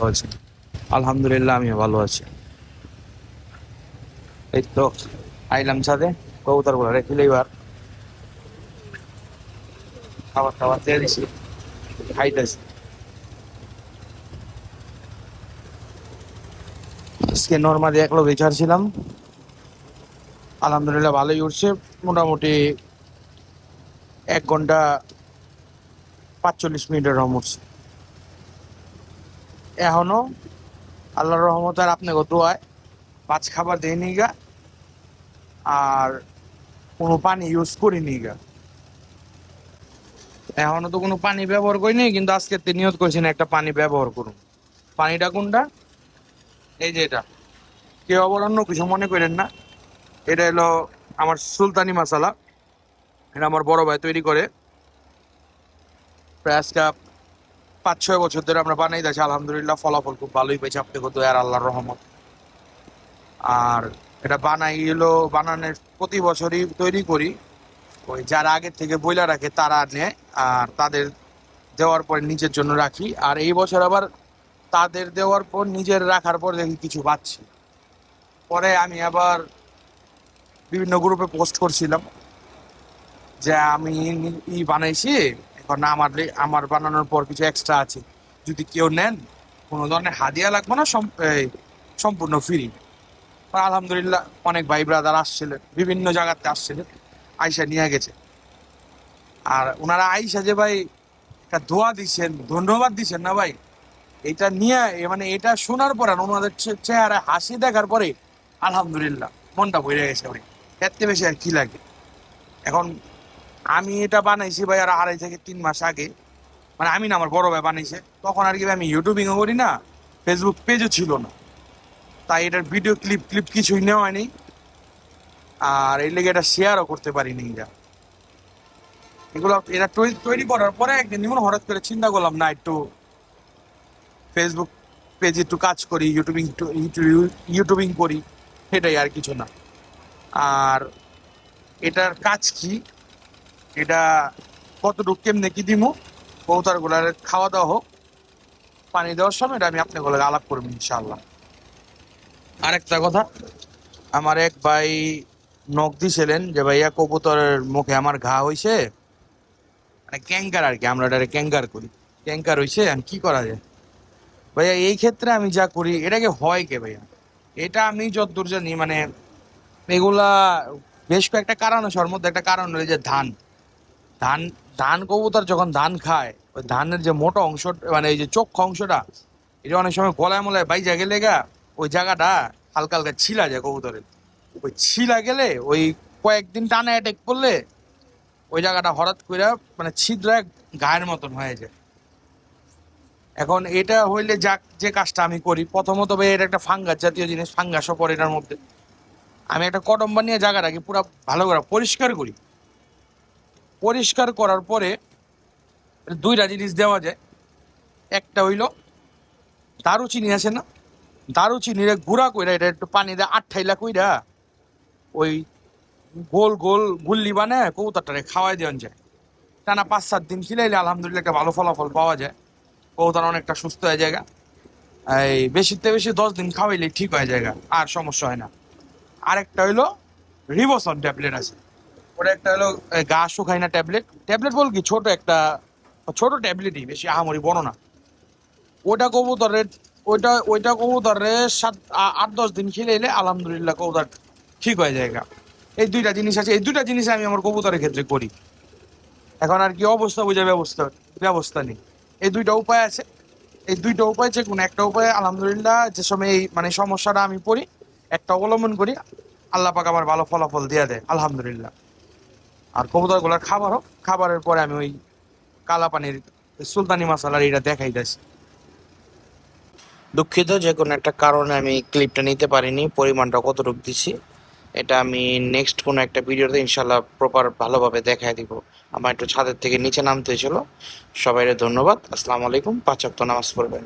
ভালো আছি। আলহামদুলিল্লাহ, আমিও ভালো আছি। এই তো, আইলাম ছাদে, কবুতরগুলো রেখে এবার। খাবার টাবার দিয়ে দিছি, খাইতেছি। আজকে নর্মালি এক লোক ছিলাম আলহামদুলিল্লাহ, ভালোই উঠছে। মোটামুটি এক ঘণ্টা পাঁচচল্লিশ মিনিটের রম উঠছে। এখনও আল্লাহর রহমত আর আপনাকে দোয়ায় পাঁচ খাবার দেয়নি গা, আর কোনো পানি ইউজ করিনি গা। এখনও তো কোনো পানি ব্যবহার করিনি কিন্তু আজকে নিয়ত না একটা পানি ব্যবহার করুন। পানিটা কোনটা? এই যে এটা। কেউ আবার অন্য কিছু মনে করেন না। এটা হলো আমার সুলতানি মশালা এটা আমার বড় ভাই তৈরি করে। প্রায় আজকে পাঁচ ছয় বছর ধরে আমরা বানাই যাচ্ছি আলহামদুলিল্লাহ ফলাফল খুব ভালোই পেয়েছি আপনাকে তো আর আল্লাহর রহমত। আর এটা বানাই হলো বানানোর প্রতি বছরই তৈরি করি। ওই যারা আগের থেকে বইলা রাখে, তারা নেয় আর তাদের দেওয়ার পর নিজের জন্য রাখি। আর এই বছর আবার তাদের দেওয়ার পর নিজের রাখার পর দেখি কিছু পাচ্ছি। পরে আমি আবার বিভিন্ন গ্রুপে পোস্ট করছিলাম যে আমি ই বানাইছি এখন আমার আমার বানানোর পর কিছু এক্সট্রা আছে। যদি কেউ নেন, কোনো ধরনের হাদিয়া লাগবে না সম্পূর্ণ ফ্রি আলহামদুলিল্লাহ, অনেক ভাই ব্রাদার আসছিলেন বিভিন্ন জায়গাতে আসছিলেন আইসা নিয়ে গেছে। আর ওনারা আইসা যে ভাই, একটা দোয়া দিচ্ছেন ধন্যবাদ দিচ্ছেন না ভাই? এটা নিয়ে মানে এটা শোনার পরে ওনাদের চেহারা হাসি দেখার পরে, আলহামদুলিল্লাহ, মনটা ভরে গেছে ভাই। থেকে বেশি আর কি লাগে? এখন আমি এটা বানাইছি ভাই আর আড়াই থেকে তিন মাস আগে। মানে আমি না আমার বড় ভাই বানাইছে। তখন আর কি আমি ইউটিউবিংও করি না ফেসবুক পেজও ছিল না। তাই এটার ভিডিও ক্লিপ ক্লিপ কিছুই নেওয়া হয়নি। আর এই লেগে এটা শেয়ারও করতে পারিনি এটা। এগুলো এটা তৈরি করার পরে একদিন যেমন হঠাৎ করে চিন্তা করলাম, না একটু ফেসবুক পেজে একটু কাজ করি ইউটিউবিং ইউটিউবিং করি, সেটাই আর কিছু না। আর এটার কাজ কি? এটা কতটুকু, কেমনে, কি দিমু? কৌতারগুলার খাওয়া দাওয়া হোক, পানি দেওয়ার সময় এটা আমি আপনারগুলো আলাপ করব ইনশাল্লাহ আরেকটা কথা, আমার এক ভাই নখ দিছিলেন যে, ভাইয়া, কবুতরের মুখে আমার ঘা হইছে। মানে ক্যাঙ্কার আর কি, আমরা এটারে ক্যাঙ্কার করি। ক্যাঙ্কার হইছে আর কি করা যায়? ভাইয়া, এই ক্ষেত্রে আমি যা করি, এটাকে হয় কে ভাইয়া? এটা আমি যতদূর জানি মানে এগুলা বেশ কয়েকটা কারণ আছে, ওর মধ্যে একটা কারণ যে ধান। ধান ধান কবুতর যখন ধান খায়, ওই ধানের যে মোটা অংশ মানে এই যে চোখ অংশটা, এটা অনেক সময় গলায় মলায় বাইজা গেলে গা, ওই জায়গাটা হালকা হালকা ছিলা যায় কবুতরের। ওই ছিলা গেলে ওই কয়েকদিন টানা অ্যাটেক করলে ওই জায়গাটা হঠাৎ করে মানে ছিদ্রা গায়ের মতন হয়ে যায়। এখন এটা হইলে যা যে কাজটা আমি করি, প্রথমত ভাই এটা একটা ফাঙ্গাস জাতীয় জিনিস, ফাঙ্গাসও পরে এটার মধ্যে। আমি একটা কটম বানিয়ে জায়গাটাকে পুরো ভালো করে পরিষ্কার করি। পরিষ্কার করার পরে দুইটা জিনিস দেওয়া যায়। একটা হইল, দারুচিনি আছে না? দারুচিনিরে গুঁড়া কইরা এটা একটু পানি দিয়ে আঠাইলা কইরা ওই গোল গোল গুল্লি বানায় কবুতরটারে খাওয়াই দেওয়া যায়। টানা পাঁচ সাত দিন খিলাইলে আলহামদুলিল্লাহ একটা ভালো ফলাফল পাওয়া যায়। কবুতর অনেকটা সুস্থ হয়ে যায় এই বেশিতে বেশি দশ দিন খাওয়াইলে ঠিক হয়ে যায় আর সমস্যা হয় না। আরেকটা হইল, রিবোসন ট্যাবলেট আছে। ওটা একটা হলো গা শুকাই না ট্যাবলেট। ট্যাবলেট বল কি? ছোট একটা, ছোট ট্যাবলেটই, বেশি আহামরি বড় না। ওটা কবুতরের, ওইটা ওইটা কবুতরের সাত আট, দশ দিন খেলে এলে আলহামদুলিল্লাহ কবুতর ঠিক হয়ে যায় এই দুইটা জিনিস আছে, এই দুইটা জিনিস আমি আমার কবুতরের ক্ষেত্রে করি। এখন আর কি অবস্থা বোঝা ব্যবস্থা ব্যবস্থা নেই। এই দুইটা উপায় আছে। এই দুইটা উপায় যে কোনো একটা উপায়, আলহামদুলিল্লাহ, যে সময় এই মানে সমস্যাটা আমি পড়ি, একটা অবলম্বন করি, আল্লাহ পাক আমার ভালো ফলাফল দিয়ে দেয়, আলহামদুলিল্লাহ। আর কবুতরগুলার খাবার হোক খাবারের পরে আমি ওই কালা পানির সুলতানি মশালার এটা দেখাই দিয়েছি দুঃখিত, যে কোনো একটা কারণে আমি ক্লিপটা নিতে পারিনি, পরিমাণটা কতটুকু দিছি, এটা আমি নেক্সট কোনো একটা ভিডিওতে ইনশাল্লাহ প্রপার ভালোভাবে দেখায় দিব। আমার একটু ছাদের থেকে নিচে নামতে হয়েছিল। সবাইকে ধন্যবাদ। আসসালামু আলাইকুম। পাঁচ নামাজ পড়বেন।